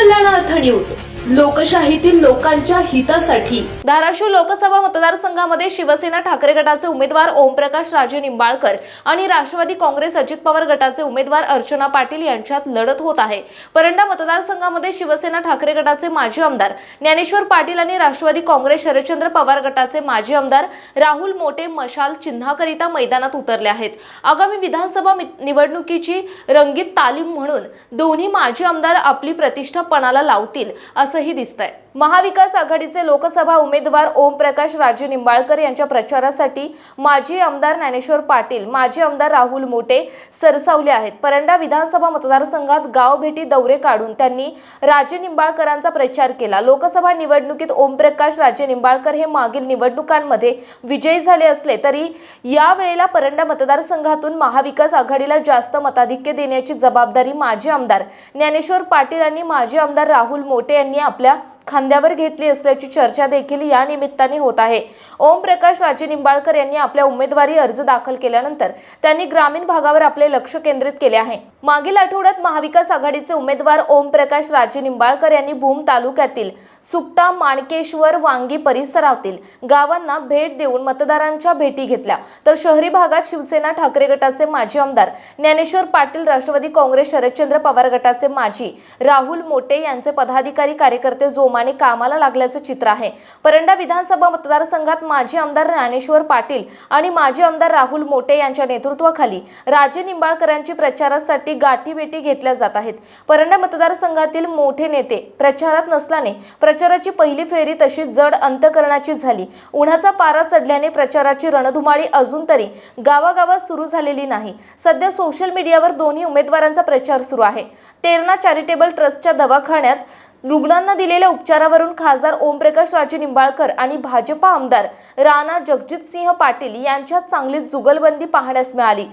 કલાણા અથાણ્યું लोकशाहीतील लोकांच्या हितासाठी. धाराशिव लोकसभा मतदारसंघामध्ये शिवसेना ठाकरे गटाचे उमेदवार ओमप्रकाश राजे निंबाळकर आणि राष्ट्रवादी काँग्रेस अजित पवार गटाचे उमेदवार अर्चना पाटील यांच्यात लढत होत आहे. परंडा मतदारसंघामध्ये शिवसेना ठाकरे गटाचे माजी आमदार ज्ञानेश्वर पाटील आणि राष्ट्रवादी काँग्रेस शरदचंद्र पवार गटाचे माजी आमदार राहुल मोटे मशाल चिन्हाकरिता मैदानात उतरले आहेत. आगामी विधानसभा मि- निवडणुकीची रंगीत तालीम म्हणून दोन्ही माजी आमदार आपली प्रतिष्ठा पणाला लावतील असंही दिसतंय. महाविकास आघाडीचे लोकसभा उमेदवार ओमप्रकाश राजे निंबाळकर यांच्या प्रचारासाठी माजी आमदार ज्ञानेश्वर पाटील माजी आमदार राहुल मोटे सरसावले आहेत. परंडा विधानसभा मतदारसंघात गाव भेटी दौरे काढून त्यांनी राजे निंबाळकरांचा प्रचार केला. लोकसभा निवडणुकीत ओमप्रकाश राजे निंबाळकर हे मागील निवडणुकांमध्ये विजयी झाले असले तरी यावेळेला परंडा मतदारसंघातून महाविकास आघाडीला जास्त मताधिक्य देण्याची जबाबदारी माजी आमदार ज्ञानेश्वर पाटील आणि माजी आमदार राहुल मोटे यांनी आपल्या खांद्यावर घेतली असल्याची चर्चा देखील या निमित्ताने होत आहे. ओमप्रकाश राजे निंबाळकर यांनी आपल्या उमेदवारी अर्ज दाखल केल्यानंतर त्यांनी ग्रामीण भागावर आपले लक्ष केंद्रित केले आहे. मागील आठवड्यात महाविकास आघाडीचे उमेदवार ओमप्रकाश राजे निंबाळकर यांनी भूम तालुक्यातील सुकटा माणकेश्वर वांगी परिसरातील गावांना भेट देऊन मतदारांच्या भेटी घेतल्या. तर शहरी भागात शिवसेना ठाकरे गटाचे माजी आमदार ज्ञानेश्वर पाटील राष्ट्रवादी काँग्रेस शरदचंद्र पवार गटाचे माजी राहुल मोटे यांचे पदाधिकारी कार्यकर्ते जोमाने कामाला लागल्याचं चित्र आहे. परंडा विधानसभा मतदारसंघात माजी आमदार ज्ञानेश्वर पाटील आणि माजी आमदार राहुल मोटे यांच्या नेतृत्वाखाली राजे निंबाळकरांची प्रचारासाठी गाठीभेटी घेतल्या जात आहेत. परंडा मतदारसंघातील मोठे नेते प्रचारात नसल्याने प्रचाराची पहिली फेरी तशी जड अंतकरणाची झाली. उन्हाचा पारा चढल्याने प्रचाराची रणधुमाळी अजून तरी गावागावात सुरू झालेली नाही. सध्या सोशल मीडियावर दोन्ही उमेदवारांचा प्रचार सुरू आहे. तेरणा चॅरिटेबल ट्रस्टच्या दवाखान्यात रुग्णांना दिलेल्या उपचारावरून खासदार ओमप्रकाश राजे निंबाळकर आणि भाजपा आमदार राणा जगजितसिंह पाटील यांच्यात चांगलीच जुगलबंदी पाहण्यास मिळाली.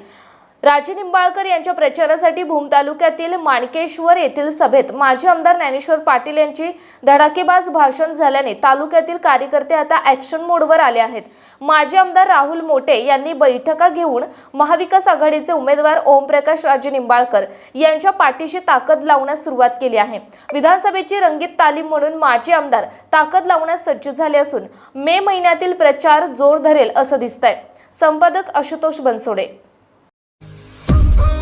राजे निंबाळकर यांच्या प्रचारासाठी भूम तालुक्यातील माणकेश्वर येथील सभेत माजी आमदार ज्ञानेश्वर पाटील यांची धडाकेबाज भाषण झाल्याने तालुक्यातील कार्यकर्ते आता ॲक्शन मोडवर आले आहेत. माजी आमदार राहुल मोटे यांनी बैठका घेऊन महाविकास आघाडीचे उमेदवार ओमप्रकाश राजे निंबाळकर यांच्या पाठीशी ताकद लावण्यास सुरुवात केली आहे. विधानसभेची रंगीत तालीम म्हणून माजी आमदार ताकद लावण्यास सज्ज झाले असून मे महिन्यातील प्रचार जोर धरेल असं दिसतंय. संपादक आशुतोष बनसोडे